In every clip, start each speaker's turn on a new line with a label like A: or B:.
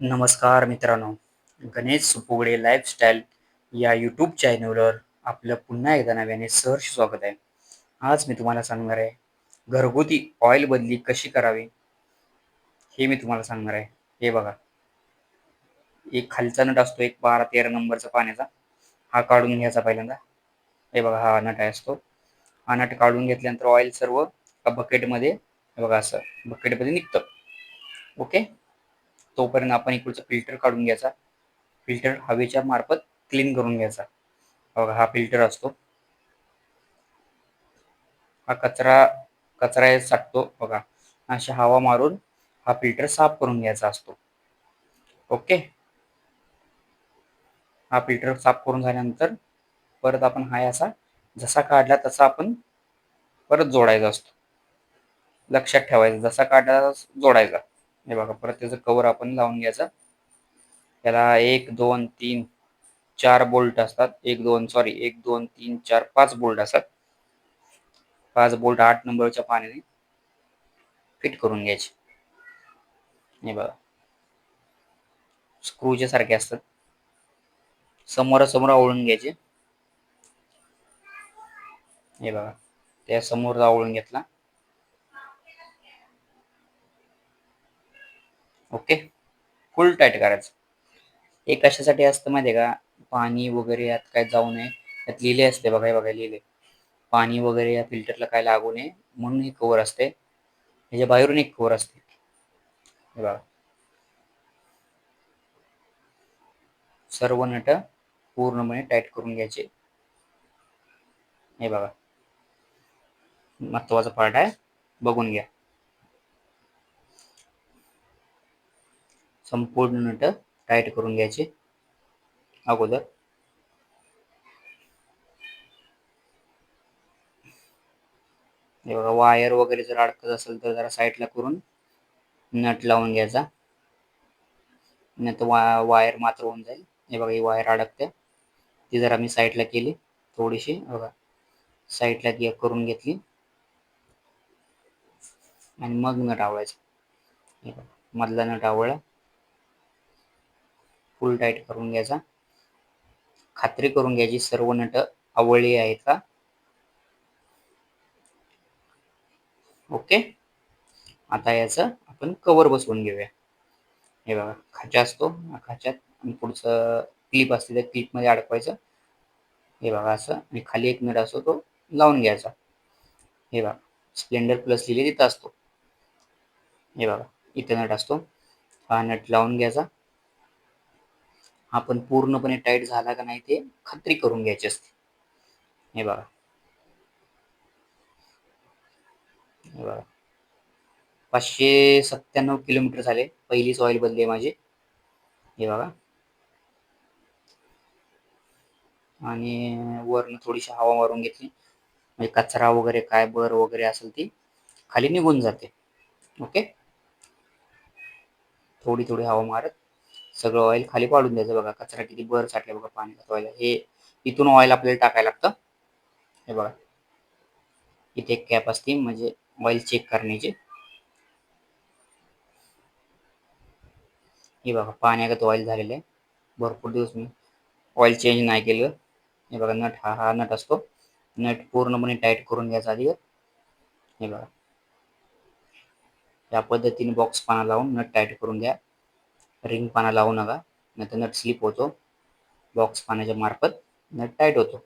A: नमस्कार मित्रांनो. गणेश सुपुगडे लाईफस्टाईल या यूट्यूब चॅनलवर आपलं पुन्हा एकदा नव्याने सहर्ष स्वागत आहे. आज मी तुम्हाला सांगणार आहे घरगुती ऑइल बदली कशी करावी? हे मी तुम्हाला सांगणार आहे. हे बघा. एक खालचा नट असतो एक बारा तेरा नंबरचा पाण्याचा. हा काढून घ्यायचा पहिल्यांदा. हे बघा हा नट आहे असतो. हा नट काढून घेतल्यानंतर ऑइल सर्व बकेटमध्ये हे बघा असं बकेटमध्ये निघतं. ओके तोपर्यंत आपण इकडचं फिल्टर काढून घ्यायचा. फिल्टर हवेच्या मार्फत क्लीन करून घ्यायचा. बघा हा फिल्टर असतो. हा कचरा कचरा साठतो. बघा अशी हवा मारून हा फिल्टर साफ करून घ्यायचा असतो. ओके? हा फिल्टर साफ करून झाल्यानंतर परत आपण हा असा जसा काढला तसा आपण परत जोडायचा असतो. लक्षात ठेवायचं जसा काढला जोडायचा. हे बघा परत त्याचं कवर आपण लावून घ्यायचं. त्याला एक दोन तीन चार बोल्ट असतात. एक दोन सॉरी एक दोन तीन चार पाच बोल्ट असतात. पाच बोल्ट आठ नंबरच्या पाण्याने फिट करून घ्यायचे. हे बघा. स्क्रूच्या सारखे असतात. समोरासमोर आवळून घ्यायचे. हे बघा. त्या समोर आवळून घेतला. ओके? फुल टाईट करायचं. हे कशासाठी असतं माहिती आहे का? पाणी वगैरे यात काय जाऊ नये. यात लिहिले असते बघा बघा लिहिले. पाणी वगैरे या फिल्टरला काय लागू नये म्हणून हे कवर असते. ह्याच्या बाहेरून एक कवर असते. हे बघा. सर्व नट पूर्णपणे टाईट करून घ्यायचे. हे बघा. महत्त्वाचा पार्ट आहे. बघून घ्या. संपूर्ण नट टाईट करून घ्यायचे. अगोदर. हे बघा वायर वगैरे जर अडकत असेल तर जरा साईडला करून नट लावून घ्यायचा. नाही तर वा वायर मात्र होऊन जाईल. हे बघा ही वायर अडकते. ती जरा मी साईडला केली थोडीशी. बघा साईडला करून घेतली. आणि मग नट आवळायचं. मधला नट आवळला. फुल टाईट करून घ्यायचा. खात्री करून घ्यायची सर्व नट आवळली आहेत का? ओके. आता याचं आपण कवर बसवून घेऊया. हे बघा खाचा असतो खाच्यात आणि पुढचं क्लिप असते त्या क्लिपमध्ये अडकवायचं. हे बघा असं आणि खाली एक नट असतो तो लावून घ्यायचा. हे बघा स्प्लेंडर प्लस लिहिले तिथं असतो. हे बघा इथं नट असतो. हा नट लावून घ्यायचा. आपण पूर्णपणे टाईट झाला का नाही ते खात्री करून घ्यायची असते. हे बघा. हे बघा. पाचशे सत्त्याण्णव किलोमीटर झाले. पहिलीच ऑइल बदली आहे माझी. हे बघा. आणि वरनं थोडीशी हवा मारून घेतली. म्हणजे कचरा वगैरे काय बर वगैरे असेल ती खाली निघून जाते. ओके? थोडी थोडी हवा मारत. सगळं ऑइल खाली पाडून द्यायचं बघा. कचरा किती बर साठले बघा पाण्यात ऑइल हे इथून ऑइल आपल्याला टाकायला लागतं. हे बघा. इथे एक कॅप असते म्हणजे ऑइल चेक करण्याची. हे बघा पाण्यागत ऑइल झालेलं आहे. भरपूर दिवस मी ऑइल चेंज नाही केलं. हे बघा नट हा हा नट असतो. नट पूर्णपणे टाईट करून घ्यायचा आधी. हे बघा. या पद्धतीने बॉक्स पाना लावून नट टाईट करून घ्या रिंग पाना लावू नका नाही तर नट स्लिप होतो. बॉक्स पाण्याच्या मार्फत नट टाईट होतो.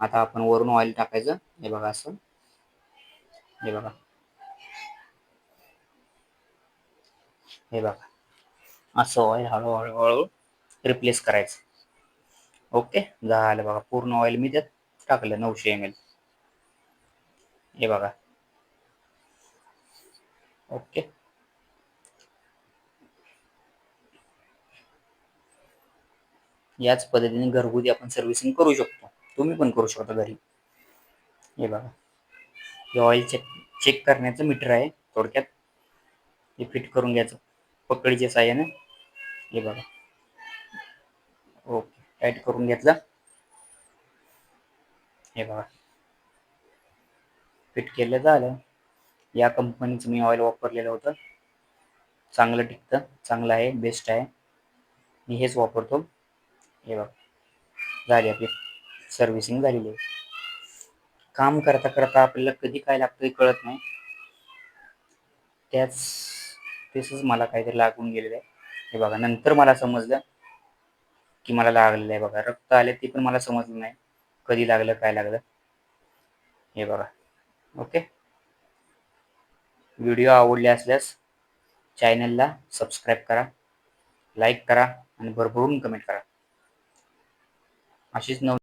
A: आता आपण वरून ऑइल टाकायचं. हे बघा असं. हे बघा. हे बघा. असं ऑइल हळूहळू हळू रिप्लेस करायचं. ओके झालं बघा. पूर्ण ऑइल मी त्यात टाकलं नऊशे एम एल हे बघा. ओके याच पद्धतीने घरगुती आपण सर्व्हिसिंग करू शकतो. तुम्ही पण करू शकता घरी. हे बघा. हे ऑइल चेक चेक करण्याचं मीटर आहे थोडक्यात. हे फिट करून घ्यायचं. पकडीच्या साह्याने. हे बघा. ओके. टाईट करून घेतला. हे बघा. फिट केलं झालं. या कंपनीचं मी ऑइल वापरलेलं होतं. चांगलं टिकतं. चांगलं आहे. बेस्ट आहे. मी हेच वापरतो. हे बघ. झाली आपली सर्व्हिसिंग झालेली. आहे काम करता करता आपल्याला कधी काय लागतं कळत नाही. त्याच तेच मला काहीतरी लागून गेलेलं आहे. हे बघा नंतर मला समजलं की मला लागलेलं आहे बघा. रक्त आले ते पण मला समजलं नाही. कधी लागलं काय लागलं. हे बघा. ओके? व्हिडिओ आवडले असल्यास चॅनलला सबस्क्राईब करा लाईक करा आणि भरभरून कमेंट करा. अशीच नव